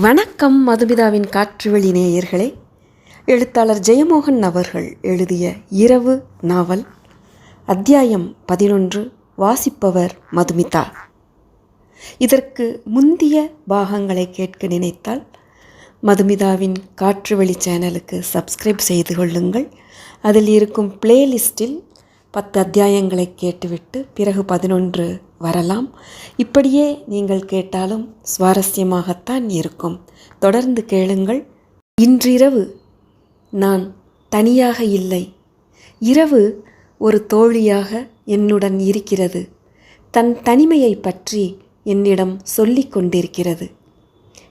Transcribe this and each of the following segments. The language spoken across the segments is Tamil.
வணக்கம் மதுமிதாவின் காற்றுவெளி நேயர்களே. எழுத்தாளர் ஜெயமோகன் அவர்கள் எழுதிய இரவு நாவல் அத்தியாயம் பதினொன்று வாசிப்பவர் மதுமிதா. இதற்கு முந்திய பாகங்களை கேட்க நினைத்தால் மதுமிதாவின் காற்றுவெளி சேனலுக்கு சப்ஸ்கிரைப் செய்து கொள்ளுங்கள். அதில் இருக்கும் பிளேலிஸ்டில் பத்து அத்தியாயங்களை கேட்டுவிட்டு பிறகு பதினொன்று வரலாம். இப்படியே நீங்கள் கேட்டாலும் சுவாரஸ்யமாகத்தான் இருக்கும். தொடர்ந்து கேளுங்கள். இன்றிரவு நான் தனியாக இல்லை. இரவு ஒரு தோழியாக என்னுடன் இருக்கிறது. தன் தனிமையை பற்றி என்னிடம் சொல்லிக் கொண்டிருக்கிறது.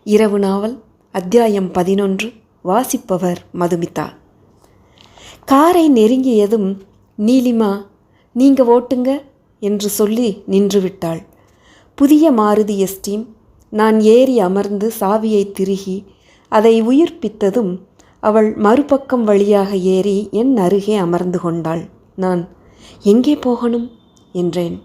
இரவு நாவல் அத்தியாயம் பதினொன்று வாசிப்பவர் மதுமிதா. காரை நெருங்கியதும் நீலிமா நீங்க ஓட்டுங்க என்று சொல்லி நின்றுவிட்டாள். புதிய மாருதி எஸ்டீம் நான் ஏறி அமர்ந்து சாவியை திருகி அதை உயிர்ப்பித்ததும் அவள் மறுபக்கம் வழியாக ஏறி என் அருகே அமர்ந்து கொண்டாள். நான் எங்கே போகணும்? என்றேன்.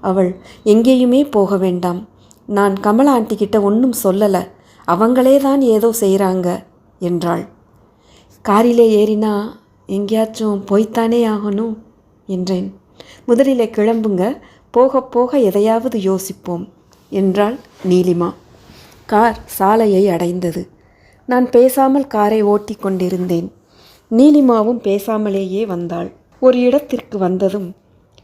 அவள் எங்கேயுமே போக வேண்டாம். நான் கமலா ஆண்டிக்கிட்ட ஒன்றும் சொல்லலை. அவங்களே தான் ஏதோ செய்கிறாங்க என்றாள். காரிலே ஏறினா எங்கேயாச்சும் போய்த்தானே ஆகணும்? என்றேன். முதலிலே கிளம்புங்க. போக போக எதையாவது யோசிப்போம் என்றாள் நீலிமா. கார் சாலையை அடைந்தது. நான் பேசாமல் காரை ஓட்டி கொண்டிருந்தேன். நீலிமாவும் பேசாமலேயே வந்தாள். ஒரு இடத்திற்கு வந்ததும்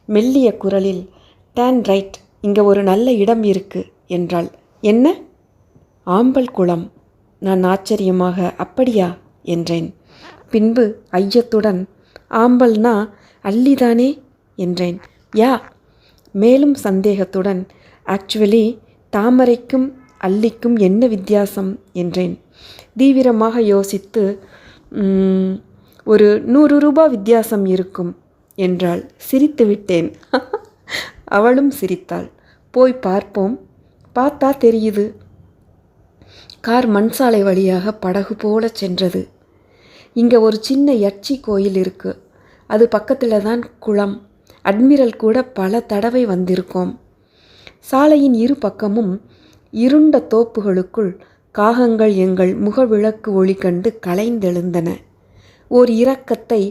மெல்லிய குரலில் டேன் ரைட் இங்கே ஒரு நல்ல இடம் இருக்கு என்றாள். என்ன? ஆம்பல் குளம். நான் ஆச்சரியமாக அப்படியா? என்றேன். பின்பு ஐயத்துடன் ஆம்பல்னா அள்ளிதானே? என்றேன். யா. மேலும் சந்தேகத்துடன் ஆக்சுவலி தாமரைக்கும் அல்லிக்கும் என்ன வித்தியாசம்? என்றேன். தீவிரமாக யோசித்து ஒரு நூறு ரூபாய் வித்தியாசம் இருக்கும் என்றாள். சிரித்து விட்டேன். அவளும் சிரித்தாள். போய் பார்ப்போம். பார்த்தா தெரியுது. கார் மண்சாலை வழியாக படகு போல சென்றது. இங்கே ஒரு சின்ன யட்சி கோயில் இருக்குது அது பக்கத்தில் தான் குளம். அட்மிரல் கூட பல தடவை வந்திருக்கோம். சாலையின் இரு பக்கமும் இருண்ட தோப்புகளுக்குள் காகங்கள் எங்கள் முகவிளக்கு ஒளி கண்டு கலைந்தெழுந்தன. ஓர் இரக்கத்தை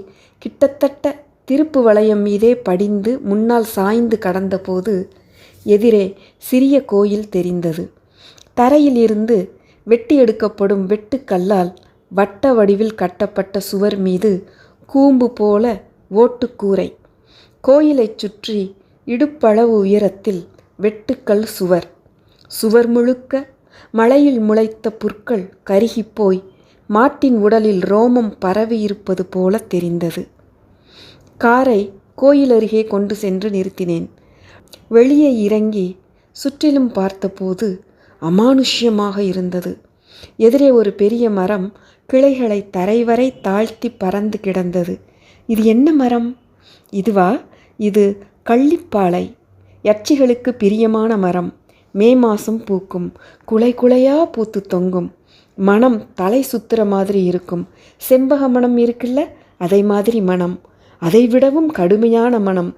கிட்டத்தட்ட திருப்பு வளையம் மீதே படிந்து முன்னால் சாய்ந்து கடந்தபோது எதிரே சிறிய கோயில் தெரிந்தது. தரையில் இருந்து வெட்டி எடுக்கப்படும் வெட்டுக்கல்லால் வட்ட வடிவில் கட்டப்பட்ட சுவர் மீது கூம்பு போல ஓட்டுக்கூரை. கோயிலைச் சுற்றி இடுப்பளவு உயரத்தில் வெட்டுக்கல் சுவர். சுவர் முழுக்க மழையில் முளைத்த புற்கள் கருகிப்போய் மாட்டின் உடலில் ரோமம் பரவியிருப்பது போல தெரிந்தது. காரை கோயில் அருகே கொண்டு சென்று நிறுத்தினேன். வெளியே இறங்கி சுற்றிலும் பார்த்தபோது அமானுஷ்யமாக இருந்தது. எதிரே ஒரு பெரிய மரம் கிளைகளை தரைவரை தாழ்த்தி பறந்து கிடந்தது. இது என்ன மரம்? இதுவா? இது கள்ளிப்பாளை யட்சிகளுக்கு பிரியமான மரம். மே மாதம் பூக்கும். குலை குலையா பூத்து தொங்கும். மனம் தலை சுத்துற மாதிரி இருக்கும். செம்பக மனம் இருக்குல்ல? அதை மாதிரி மனம். அதை விடவும் கடுமையான மனம்.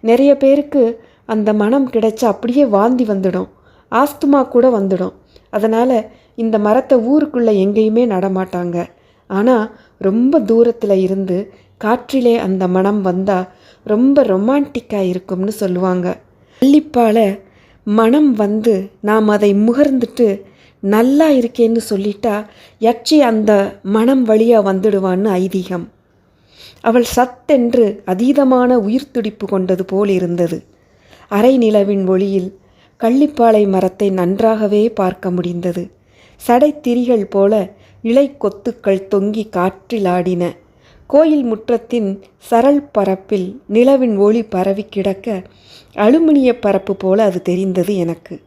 நிறைய பேருக்கு அந்த மனம் கிடைச்சா அப்படியே வாந்தி வந்துடும். ஆஸ்துமா கூட வந்துடும். அதனால் இந்த மரத்தை ஊருக்குள்ளே எங்கேயுமே நடமாட்டாங்க. ஆனால் ரொம்ப தூரத்தில் இருந்து காற்றிலே அந்த மனம் வந்தால் ரொம்ப ரொமான்டிக்காக இருக்கும்னு சொல்லுவாங்க. கள்ளிப்பால மனம் வந்து நாம் அதை முகர்ந்துட்டு நல்லா இருக்கேன்னு சொல்லிட்டா யட்சி அந்த மனம் வழியாக வந்துடுவான்னு ஐதீகம். அவள் சத்தென்று அதீதமான உயிர் துடிப்பு கொண்டது போல் இருந்தது. அரை நிலவின் ஒளியில் கள்ளிப்பாளை மரத்தை நன்றாகவே பார்க்க முடிந்தது. சடைத்திரிகள் போல இலை கொத்துக்கள் தொங்கி காற்றில் ஆடின கோயில் முற்றத்தின் சரள் பரப்பில் நிலவின் ஒளி பரவி கிடக்க அலுமினிய பரப்பு போல அது தெரிந்தது எனக்கு.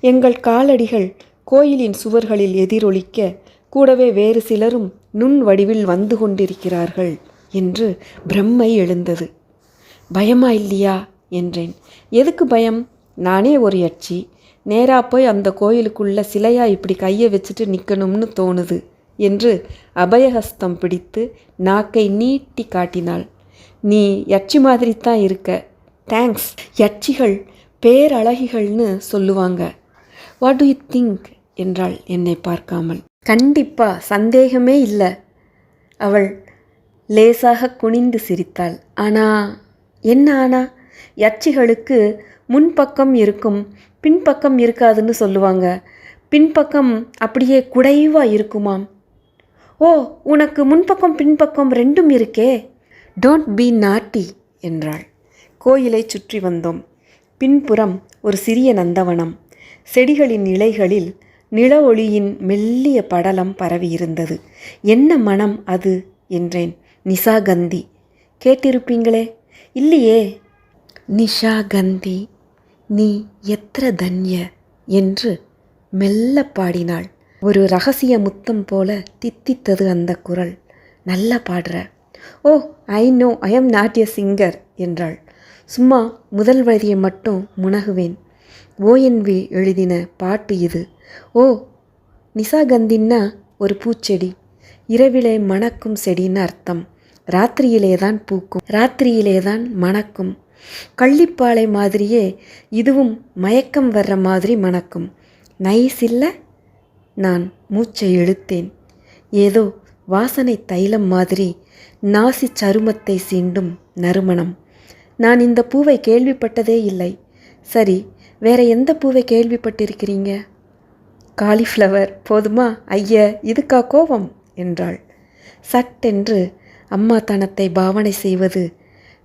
எங்கள் காலடிகள் கோயிலின் சுவர்களில் எதிரொலிக்க கூடவே வேறு சிலரும் நுண் வடிவில் வந்து கொண்டிருக்கிறார்கள் என்று பிரம்மை எழுந்தது. பயமா இல்லையா? என்றேன். எதுக்கு பயம்? நானே ஒரு யட்சி. நேராக போய் அந்த கோயிலுக்குள்ள சிலையாக இப்படி கையை வச்சுட்டு நிற்கணும்னு தோணுது என்று அபயஹஸ்தம் பிடித்து நாக்கை நீட்டி காட்டினாள். நீ யட்சி மாதிரி தான் இருக்க. தேங்க்ஸ் யட்சிகள் பேரழகிகள்னு சொல்லுவாங்க. வாட் டு யூ திங்க் என்றாள் என்னை பார்க்காமல். கண்டிப்பா சந்தேகமே இல்லை. அவள் லேசாக குனிந்து சிரித்தாள். ஆனா என்ன ஆனா? யட்சிகளுக்கு முன்பக்கம் இருக்கும் பின்பக்கம் இருக்காதுன்னு சொல்லுவாங்க. பின்பக்கம் அப்படியே குடைவாக இருக்குமாம். ஓ உனக்கு முன்பக்கம் பின்பக்கம் ரெண்டும் இருக்கே? டோன்ட் பி நாட்டி என்றாள். கோயிலை சுற்றி வந்தோம். பின்புறம் ஒரு சிறிய நந்தவனம். செடிகளின் இலைகளில் நில ஒளியின் மெல்லிய படலம் பரவியிருந்தது. என்ன மனம் அது? என்றேன். நிசாகந்தி. கேட்டிருப்பீங்களே? இல்லையே. நிஷாகந்தி நீ எத்திர தன்ய என்று மெல்ல பாடினாள். ஒரு ரகசிய முத்தம் போல தித்தித்தது அந்த குரல். நல்லா பாடுற. ஓ I know I am not a singer என்றாள். சும்மா முதல் வரியை மட்டும் முனகுவேன். ஓஎன்வி எழுதின பாட்டு இது. ஓ நிசாகந்தின்னா ஒரு பூச்செடி. இரவிலே மணக்கும் செடின்னு அர்த்தம். ராத்திரியிலே தான் பூக்கும். ராத்திரியிலே தான் மணக்கும். கள்ளிப்பாலை மாதிரியே இதுவும் மயக்கம் வர்ற மாதிரி மணக்கும். நைஸ் இல்லை நான் மூச்சை இழுத்தேன். ஏதோ வாசனை தைலம் மாதிரி நாசி சருமத்தை சீண்டும் நறுமணம். நான் இந்த பூவை கேள்விப்பட்டதே இல்லை. சரி வேற எந்த பூவை கேள்விப்பட்டிருக்கிறீங்க? காலிஃப்ளவர் போதுமா? ஐய இதுக்கா கோபம்? என்றாள். சட்டென்று அம்மாத்தனத்தை பாவனை செய்வது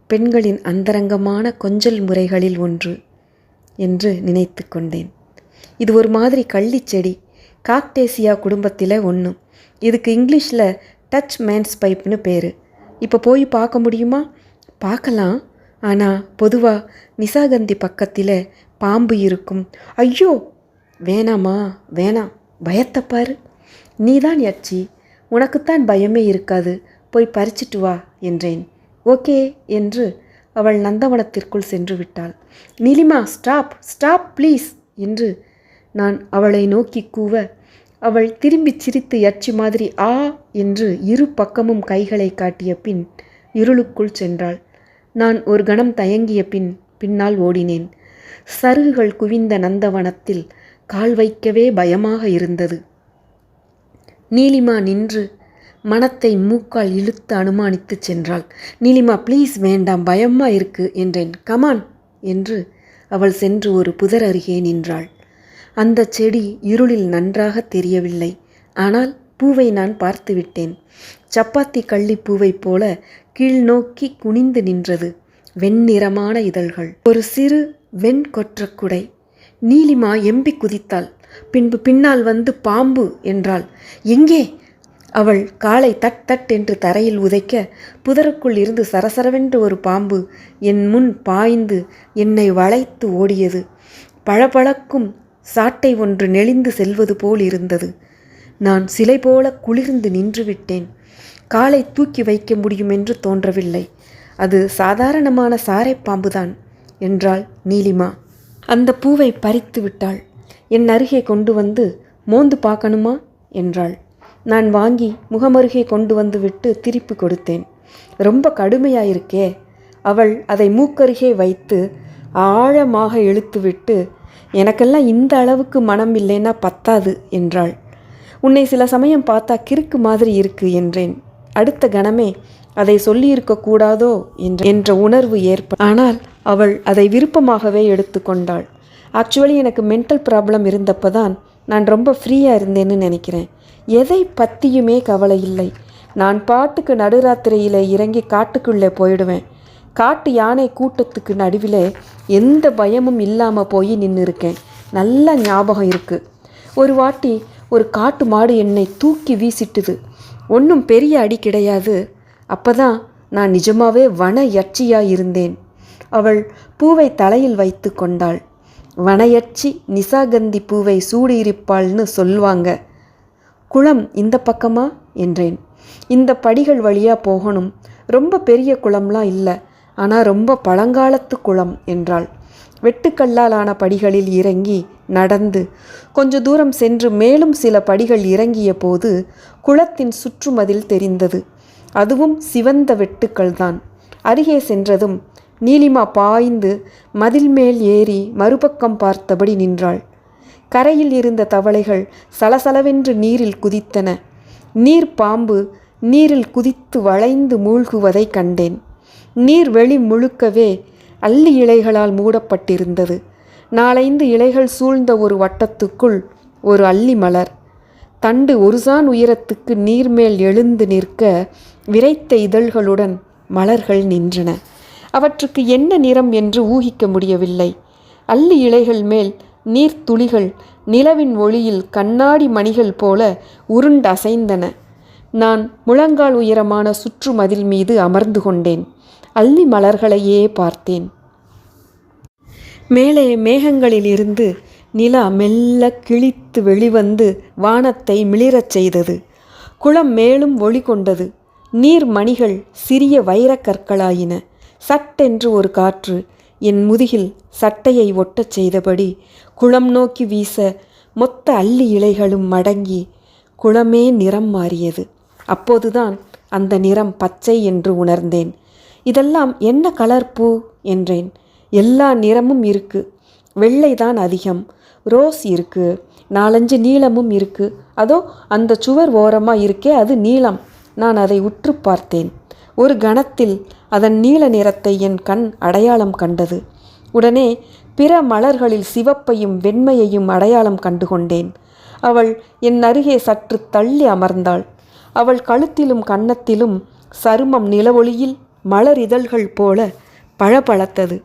பெண்களின் அந்தரங்கமான கொஞ்சல் முறைகளில் ஒன்று என்று நினைத்து கொண்டேன். இது ஒரு மாதிரி கள்ளி செடி காக்டேசியா குடும்பத்தில் ஒன்று இதுக்கு இங்கிலீஷில் டச் மேன்ஸ் பைப்னு பேர். இப்போ போய் பார்க்க முடியுமா? பார்க்கலாம். ஆனால் பொதுவாக நிசாகந்தி பக்கத்தில் பாம்பு இருக்கும். ஐயோ! வேணாமா? வேணாம் பயத்தை பாரு. நீதான் யட்சி. உனக்குத்தான் பயமே இருக்காது. போய் பறிச்சிட்டு வா என்றேன். ஓகே என்று அவள் நந்தவனத்திற்குள் சென்று விட்டாள் நீலிமா ஸ்டாப் ஸ்டாப் ப்ளீஸ் என்று நான் அவளை நோக்கி கூவ அவள் திரும்பிச் சிரித்து யட்சி மாதிரி ஆ என்று இரு பக்கமும் கைகளை காட்டிய பின் இருளுக்குள் சென்றாள். நான் ஒரு கணம் தயங்கிய பின் பின்னால் ஓடினேன். சருகுகள் குவிந்த நந்தவனத்தில் கால் வைக்கவே பயமாக இருந்தது. நீலிமா நின்று மனத்தை மூக்கால் இழுத்து அனுமானித்து சென்றாள். நீலிமா ப்ளீஸ் வேண்டாம் பயமா இருக்கு என்றேன். கமான் என்று அவள் சென்று ஒரு புதர் அருகே நின்றாள். அந்த செடி இருளில் நன்றாக தெரியவில்லை. ஆனால் பூவை நான் பார்த்துவிட்டேன் சப்பாத்தி கள்ளி பூவைப் போல கீழ்நோக்கி குனிந்து நின்றது வெண்ணிறமான இதழ்கள். ஒரு சிறு வெண் கொற்றக்குடை நீலிமா எம்பி குதித்தாள். பின்பு பின்னால் வந்து பாம்பு என்றாள். எங்கே? அவள் காலை தட் தட் என்று தரையில் உதைக்க புதருக்குள் இருந்து சரசரவென்று ஒரு பாம்பு என் முன் பாய்ந்து என்னை வளைத்து ஓடியது. பளபளக்கும் சாட்டை ஒன்று நெளிந்து செல்வது போல் இருந்தது. நான் சிலை போல குளிர்ந்து நின்றுவிட்டேன் காலை தூக்கி வைக்க முடியும் என்று தோன்றவில்லை. அது சாதாரணமான சாரை பாம்புதான் என்றாள் நீலிமா. அந்த பூவை பறித்து விட்டாள். என் அருகே கொண்டு வந்து மோந்து பார்க்கணுமா? என்றாள். நான் வாங்கி முகமருகே கொண்டு வந்து விட்டு திருப்பி கொடுத்தேன். ரொம்ப கடுமையாயிருக்கே. அவள் அதை மூக்கருகே வைத்து ஆழமாக இழுத்துவிட்டு எனக்கெல்லாம் இந்த அளவுக்கு மனம் இல்லைன்னா பத்தாது என்றாள். உன்னை சில சமயம் பார்த்தா கிறுக்கு மாதிரி இருக்கு என்றேன். அடுத்த கணமே அதை சொல்லியிருக்க கூடாதோ என்ற என்ற உணர்வு ஏற்ப ஆனால் அவள் அதை விருப்பமாகவே எடுத்துக்கொண்டாள். ஆக்சுவலி எனக்கு மென்டல் ப்ராப்ளம் இருந்தப்போ தான் நான் ரொம்ப ஃப்ரீயாக இருந்தேன்னு நினைக்கிறேன். எதை பற்றியுமே கவலை இல்லை நான் பாட்டுக்கு நடுராத்திரியில் இறங்கி காட்டுக்குள்ளே போயிடுவேன். காட்டு யானை கூட்டத்துக்கு நடுவில் எந்த பயமும் இல்லாமல் போய் நின்று இருக்கேன் நல்ல ஞாபகம் இருக்குது ஒரு வாட்டி ஒரு காட்டு மாடு என்னை தூக்கி வீசிட்டுது. ஒன்றும் பெரிய அடி கிடையாது. அப்போ தான் நான் நிஜமாவே வன யட்சியாக இருந்தேன். அவள் பூவை தலையில் வைத்து கொண்டாள். வனயட்சி நிசாகந்தி பூவை சூடியிருப்பாள்னு சொல்லுவாங்க. குளம் இந்த பக்கமா? என்றேன். இந்த படிகள் வழியாக போகணும். ரொம்ப பெரிய குளம்லாம் இல்லை. ஆனால் ரொம்ப பழங்காலத்து குளம் என்றாள். வெட்டுக்கல்லால் ஆன படிகளில் இறங்கி நடந்து கொஞ்ச தூரம் சென்று மேலும் சில படிகள் இறங்கிய போது குளத்தின் சுற்றுமதில் தெரிந்தது. அதுவும் சிவந்த வெட்டுக்கள்தான் அருகே சென்றதும் நீலிமா பாய்ந்து மதில் மேல் ஏறி மறுபக்கம் பார்த்தபடி நின்றாள். கரையில் இருந்த தவளைகள் சலசலவென்று நீரில் குதித்தன. நீர் பாம்பு நீரில் குதித்து வளைந்து மூழ்குவதை கண்டேன். நீர் வெளி முழுக்கவே அள்ளி இலைகளால் மூடப்பட்டிருந்தது. நாலைந்து இலைகள் சூழ்ந்த ஒரு வட்டத்துக்குள் ஒரு அள்ளி மலர். தண்டு ஒருசான் உயரத்துக்கு நீர்மேல் எழுந்து நிற்க விரைத்த இதழ்களுடன் மலர்கள் நின்றன. அவற்றுக்கு என்ன நிறம் என்று ஊகிக்க முடியவில்லை. அள்ளி இலைகள் மேல் நீர்த்துளிகள் நிலவின் ஒளியில் கண்ணாடி மணிகள் போல உருண்டசைந்தன. நான் முழங்கால் உயரமான சுற்று மதில் மீது அமர்ந்து கொண்டேன். அல்லி மலர்களையே பார்த்தேன். மேலே மேகங்களிலிருந்து நிலா மெல்ல கிழித்து வெளிவந்து வானத்தை மிளிரச் செய்தது. குளம் மேலும் ஒளி கொண்டது. நீர் மணிகள் சிறிய வைரக் கற்களாயின. சட்டென்று ஒரு காற்று என் முதுகில் சட்டையை ஒட்டச் செய்தபடி குளம் நோக்கி வீச மொத்த அள்ளி இலைகளும் மடங்கி குளமே நிறம் மாறியது. அப்போதுதான் அந்த நிறம் பச்சை என்று உணர்ந்தேன். இதெல்லாம் என்ன கலர் பூ? என்றேன். எல்லா நிறமும் இருக்கு. வெள்ளைதான் அதிகம். ரோஸ் இருக்கு. நாலஞ்சு நீளமும் இருக்கு. அதோ அந்த சுவர் ஓரமாக இருக்கே அது நீளம். நான் அதை உற்று பார்த்தேன். ஒரு கணத்தில் அதன் நீல நிறத்தை என் கண் அடையாளம் கண்டது. உடனே பிற மலர்களில் சிவப்பையும் வெண்மையையும் அடையாளம் கண்டுகொண்டேன். அவள் என் அருகே சற்று தள்ளி அமர்ந்தாள். அவள் கழுத்திலும் கன்னத்திலும் சருமம் நிலவொளியில் மலர் இதழ்கள் போல பளபளத்தது.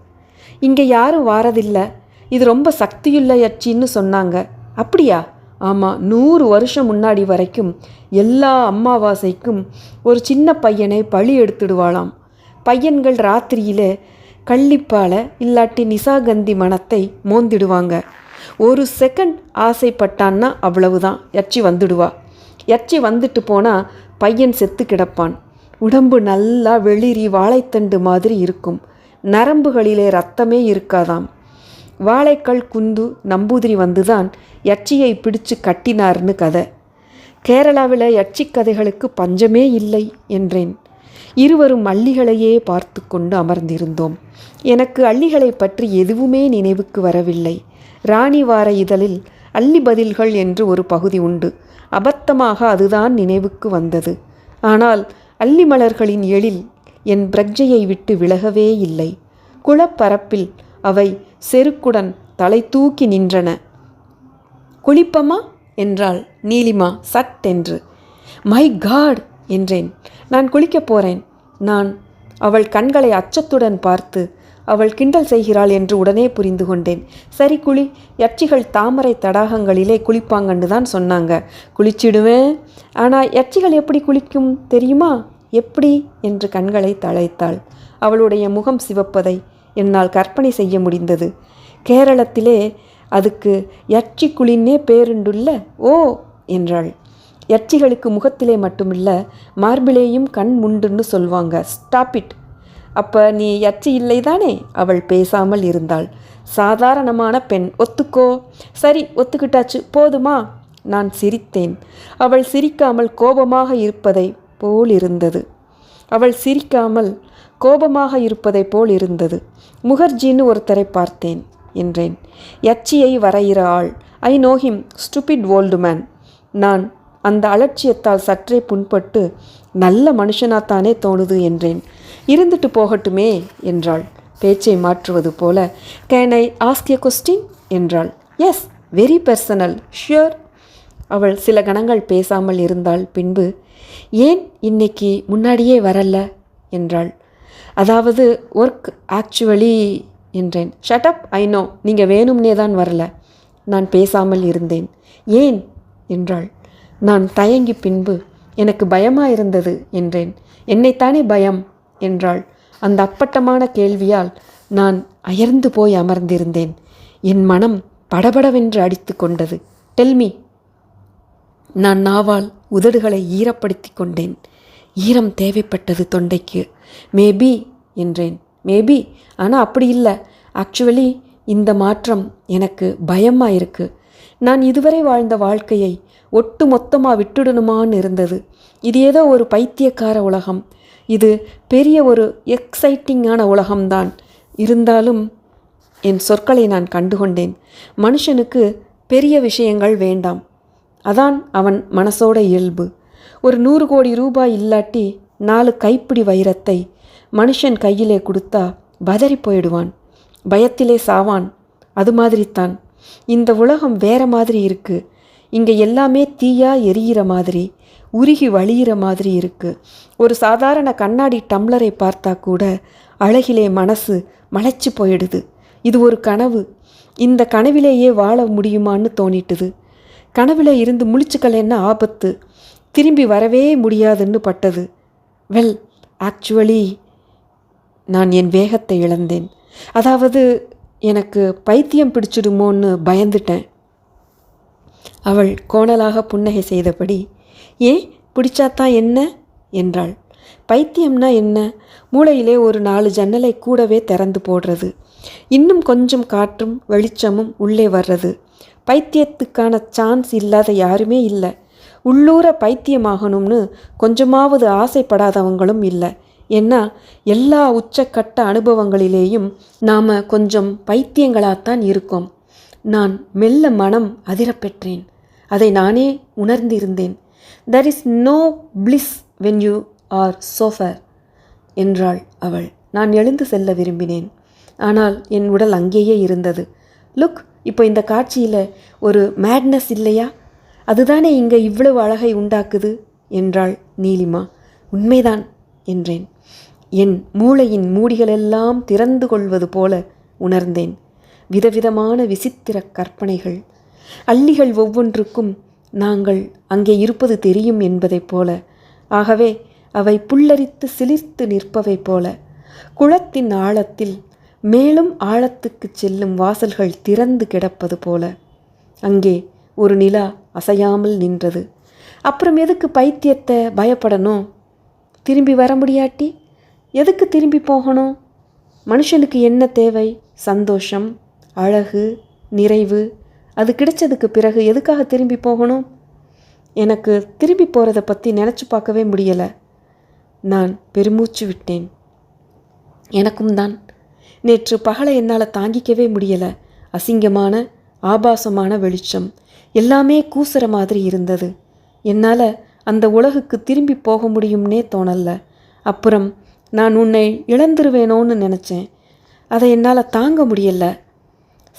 இங்கே யாரும் வாரதில்லை. இது ரொம்ப சக்தியுள்ள யட்சின்னு சொன்னாங்க. அப்படியா? ஆமாம் நூறு வருஷம் முன்னாடி வரைக்கும் எல்லா அம்மாவாசைக்கும் ஒரு சின்ன பையனை பழி எடுத்துடுவாளாம். பையன்கள் ராத்திரியில் கள்ளிப்பால இல்லாட்டி நிசாகந்தி மனத்தை மோந்திடுவாங்க. ஒரு செகண்ட் ஆசைப்பட்டான்னா அவ்வளவுதான். யட்சி வந்துடுவா. எச்சி வந்துட்டு போனால் பையன் செத்து கிடப்பான். உடம்பு நல்லா வெளிரி வாழைத்தண்டு மாதிரி இருக்கும். நரம்புகளிலே ரத்தமே இருக்காதாம். வாழைக்கல் குந்து நம்பூதிரி வந்துதான் யட்சியை பிடிச்சு கட்டினார்னு கதை. கேரளாவில் யட்சி கதைகளுக்கு பஞ்சமே இல்லை என்றேன். இருவரும் அள்ளிகளையே பார்த்து கொண்டு அமர்ந்திருந்தோம். எனக்கு அள்ளிகளை பற்றி எதுவுமே நினைவுக்கு வரவில்லை. ராணி வார இதழில் அள்ளி பதில்கள் என்று ஒரு பகுதி உண்டு. அபத்தமாக அதுதான் நினைவுக்கு வந்தது. ஆனால் அள்ளி மலர்களின் எழில் என் பிரஜையை விட்டு விலகவே இல்லை. குளப்பரப்பில் அவை செருக்குடன் தலை தூக்கி நின்றன. குளிப்பமா என்றாள். நீலிமா சட்டென்று. My God! என்றேன். நான் குளிக்கப் போகிறேன் நான் அவள் கண்களை அச்சத்துடன் பார்த்து அவள் கிண்டல் செய்கிறாள் என்று உடனே புரிந்து கொண்டேன். சரி குளி யட்சிகள் தாமரை தடாகங்களிலே குளிப்பாங்கன்னு தான் சொன்னாங்க. குளிச்சிடுவேன். ஆனால் யட்சிகள் எப்படி குளிக்கும் தெரியுமா? எப்படி? என்று கண்களை தழைத்தாள். அவளுடைய முகம் சிவப்பதை என்னால் கற்பனை செய்ய முடிந்தது. கேரளத்திலே அதுக்கு யட்சி குளின்னே பேருண்டுள்ள? ஓ! என்றாள். யட்சிகளுக்கு முகத்திலே மட்டுமில்ல மார்பிலேயும் கண் முண்டுன்னு சொல்வாங்க. ஸ்டாப் இட் அப்போ நீ யட்சி இல்லைதானே? அவள் பேசாமல் இருந்தாள். சாதாரணமான பெண் ஒத்துக்கோ. சரி ஒத்துக்கிட்டாச்சு போதுமா? நான் சிரித்தேன். அவள் சிரிக்காமல் கோபமாக இருப்பதை போல் இருந்தது. அவள் சிரிக்காமல் கோபமாக இருப்பதைப் போல் இருந்தது. முகர்ஜின்னு ஒருத்தரை பார்த்தேன் என்றேன். யட்சியை வரைகிற ஆள். I know him stupid old man. நான் அந்த அலட்சியத்தால் சற்றே புண்பட்டு நல்ல மனுஷனாத்தானே தோணுது என்றேன். இருந்துட்டு போகட்டுமே என்றாள். பேச்சை மாற்றுவது போல can I ask a question என்றாள். எஸ் வெரி பர்சனல் ஷியோர் அவள் சில கணங்கள் பேசாமல் இருந்தாள். பின்பு ஏன் இன்னைக்கு முன்னாடியே வரல? என்றாள். அதாவது ஒர்க் ஆக்சுவலி என்றேன். ஷட்டப் ஐ நோ நீங்கள் வேணும்னே தான் வரல. நான் பேசாமல் இருந்தேன். ஏன்? என்றாள். நான் தயங்கி பின்பு எனக்கு பயமாயிருந்தது என்றேன். என்னைத்தானே பயம்? என்றாள். அந்த அப்பட்டமான கேள்வியால் நான் அயர்ந்து போய் அமர்ந்திருந்தேன். என் மனம் படபடவென்று அடித்து கொண்டது. டெல்மி நான் நாவால் உதடுகளை ஈரப்படுத்தி கொண்டேன். ஈரம் தேவைப்பட்டது தொண்டைக்கு. மேபி என்றேன். மேபி ஆனால் அப்படி இல்லை. ஆக்சுவலி இந்த மாற்றம் எனக்கு பயமாக இருக்கு நான் இதுவரை வாழ்ந்த வாழ்க்கையை ஒட்டு மொத்தமாக விட்டுடணுமான்னு இருந்தது. இது ஏதோ ஒரு பைத்தியக்கார உலகம். இது பெரிய ஒரு எக்ஸைட்டிங்கான உலகம்தான். இருந்தாலும் என் சொற்களை நான் கண்டுகொண்டேன். மனுஷனுக்கு பெரிய விஷயங்கள் வேண்டாம். அதான் அவன் மனசோட இயல்பு. ஒரு நூறு கோடி ரூபாய் இல்லாட்டி நாலு கைப்பிடி வைரத்தை மனுஷன் கையிலே கொடுத்தா பதறி போயிடுவான். பயத்திலே சாவான். அது மாதிரித்தான். இந்த உலகம் வேற மாதிரி இருக்குது இங்கே எல்லாமே தீயா எரியிற மாதிரி உருகி வழியிற மாதிரி இருக்குது ஒரு சாதாரண கண்ணாடி டம்ளரை பார்த்தா கூட அழகிலே மனசு மலைச்சு போயிடுது. இது ஒரு கனவு. இந்த கனவிலேயே வாழ முடியுமான்னு தோணிட்டுது. கனவில் இருந்து முழிச்சுக்கலன்னா ஆபத்து? திரும்பி வரவே முடியாதுன்னு பட்டது. வெல் ஆக்சுவலி நான் என் வேகத்தை இழந்தேன். அதாவது எனக்கு பைத்தியம் பிடிச்சிடுமோன்னு பயந்துட்டேன். அவள் கோணலாக புன்னகை செய்தபடி ஏன் பிடிச்சாத்தான் என்ன? என்றாள். பைத்தியம்னா என்ன? மூளையிலே ஒரு நாலு ஜன்னலை கூடவே திறந்து போடுறது. இன்னும் கொஞ்சம் காற்றும் வெளிச்சமும் உள்ளே வர்றது. பைத்தியத்துக்கான சான்ஸ் இல்லாத யாருமே இல்லை. உள்ளூர பைத்தியமாகணும்னு கொஞ்சமாவது ஆசைப்படாதவங்களும் இல்லை. ஏன்னா எல்லா உச்சக்கட்ட அனுபவங்களிலேயும் நாம் கொஞ்சம் பைத்தியங்களாகத்தான் இருக்கோம். நான் மெல்ல மனம் அதிரப்பெற்றேன். அதை நானே உணர்ந்திருந்தேன். There is no bliss when you are sober என்றாள் அவள். நான் எழுந்து செல்ல விரும்பினேன். ஆனால் என் உடல் அங்கேயே இருந்தது. லுக் இப்போ இந்த காட்சியில் ஒரு மேட்னஸ் இல்லையா? அதுதானே இங்கே இவ்வளவு அழகை உண்டாக்குது என்றாள் நீலிமா. உண்மைதான் என்றேன். என் மூளையின் மூடிகளெல்லாம் திறந்து கொள்வது போல உணர்ந்தேன். விதவிதமான விசித்திர கற்பனைகள். அள்ளிகள் ஒவ்வொன்றுக்கும் நாங்கள் அங்கே இருப்பது தெரியும் என்பதைப் போல. ஆகவே அவை புல்லரித்து சிலிர்த்து நிற்பவை போல. குளத்தின் ஆழத்தில் மேலும் ஆழத்துக்கு செல்லும் வாசல்கள் திறந்து கிடப்பது போல. அங்கே ஒரு நிலா அசையாமல் நின்றது. அப்புறம் எதுக்கு பைத்தியத்தை பயப்படணும்? திரும்பி வர முடியாட்டி? எதுக்கு திரும்பி போகணும்? மனுஷனுக்கு என்ன தேவை? சந்தோஷம். அழகு நிறைவு அது கிடைச்சதுக்கு பிறகு எதுக்காக திரும்பி போகணும்? எனக்கு திரும்பி போகிறத பற்றி நினச்சி பார்க்கவே முடியலை. நான் பெருமூச்சு விட்டேன். எனக்கும் தான். நேற்று பகலை என்னால் தாங்கிக்கவே முடியலை. அசிங்கமான ஆபாசமான வெளிச்சம். எல்லாமே கூசுற மாதிரி இருந்தது. என்னால் அந்த உலகுக்கு திரும்பி போக முடியும்னே தோணல. அப்புறம் நான் உன்னை இழந்துருவேனோன்னு நினச்சேன். அதை என்னால் தாங்க முடியலை.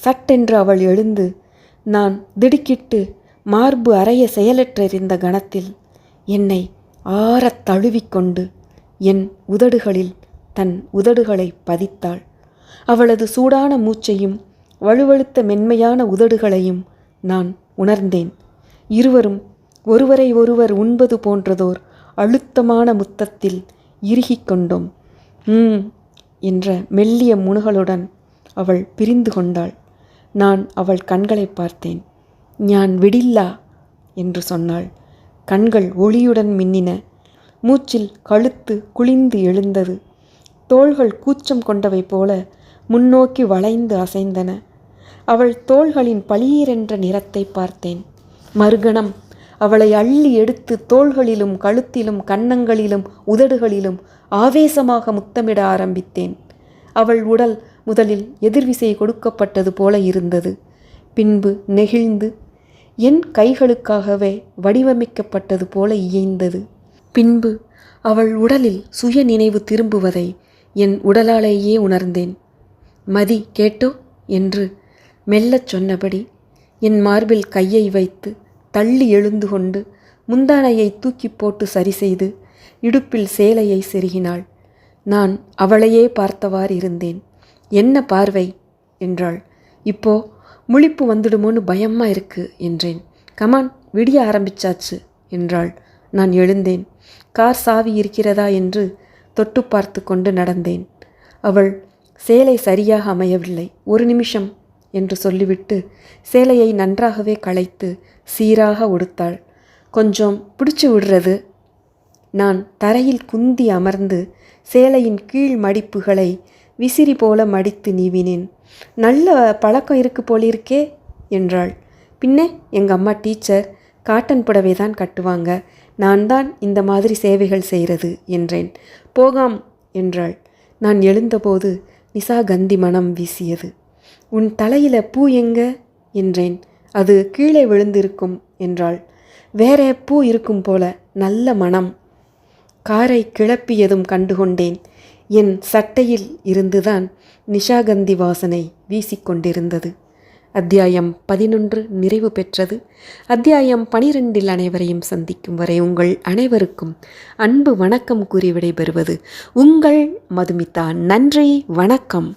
சட்டென்று அவள் எழுந்து நான் திடுக்கிட்டு மார்பு அறைய செயலற்றிருந்த கணத்தில் என்னை ஆறத் தழுவிக்கொண்டு என் உதடுகளில் தன் உதடுகளை பதித்தாள். அவளது சூடான மூச்சையும் வலுவழுத்த மென்மையான உதடுகளையும் நான் உணர்ந்தேன். இருவரும் ஒருவரை ஒருவர் உண்பது போன்றதோர் அழுத்தமான முத்தத்தில் இறுகிக் கொண்டோம். ம் என்ற மெல்லிய முணுகளுடன் அவள் பிரிந்து கொண்டாள். நான் அவள் கண்களை பார்த்தேன். ஞான் விடில்லா என்று சொன்னாள். கண்கள் ஒளியுடன் மின்னின. மூச்சில் கழுத்து குளிந்து எழுந்தது. தோள்கள் கூச்சம் கொண்டவை போல முன்னோக்கி வளைந்து அசைந்தன. அவள் தோள்களின் பளீரென்ற நிறத்தை பார்த்தேன். மறுகணம் அவளை அள்ளி எடுத்து தோள்களிலும் கழுத்திலும் கன்னங்களிலும் உதடுகளிலும் ஆவேசமாக முத்தமிட ஆரம்பித்தேன். அவள் உடல் முதலில் எதிர்விசை கொடுக்கப்பட்டது போல இருந்தது. பின்பு நெகிழ்ந்து என் கைகளுக்காகவே வடிவமைக்கப்பட்டது போல இயைந்தது. பின்பு அவள் உடலில் சுய நினைவு திரும்புவதை என் உடலாலேயே உணர்ந்தேன். மதி கேட்டோ? என்று மெல்லச் சொன்னபடி என் மார்பில் கையை வைத்து தள்ளி எழுந்து கொண்டு முந்தானையை தூக்கி போட்டு சரி செய்து இடுப்பில் சேலையை செருகினாள். நான் அவளையே பார்த்தவாறு இருந்தேன். என்ன பார்வை? என்றாள். இப்போ முழிப்பு வந்துடுமோன்னு பயமாக இருக்கு என்றேன். கமான் விடிய ஆரம்பிச்சாச்சு என்றாள். நான் எழுந்தேன். கார் சாவி இருக்கிறதா என்று தொட்டு பார்த்து கொண்டு நடந்தேன். அவள் சேலை சரியாக அமையவில்லை. ஒரு நிமிஷம் என்று சொல்லிவிட்டு சேலையை நன்றாகவே களைத்து சீராக உடுத்தாள். கொஞ்சம் பிடிச்சு விடுறது. நான் தரையில் குந்தி அமர்ந்து சேலையின் கீழ் மடிப்புகளை விசிறி போல மடித்து நீவினேன். நல்ல பழக்கம் இருக்கு போலிருக்கே என்றாள். பின்னே எங்கள் அம்மா டீச்சர் காட்டன் புடவை தான் கட்டுவாங்க. நான் தான் இந்த மாதிரி சேவைகள் செய்கிறது என்றேன். போகாம் என்றாள். நான் எழுந்தபோது நிசா கந்தி மனம் வீசியது. உன் தலையில் பூ எங்க? என்றேன். அது கீழே விழுந்திருக்கும் என்றாள். வேற பூ இருக்கும் போல நல்ல மனம். காரை கிளப்பியதும் கண்டுகொண்டேன். என் சட்டையில் இருந்துதான் நிஷாகந்தி வாசனை வீசிக்கொண்டிருந்தது. அத்தியாயம் பதினொன்று நிறைவு பெற்றது. அத்தியாயம் பனிரெண்டில் அனைவரையும் சந்திக்கும் வரை உங்கள் அனைவருக்கும் அன்பு வணக்கம் கூறி விடைபெறுவது உங்கள் மதுமிதா. நன்றி வணக்கம்.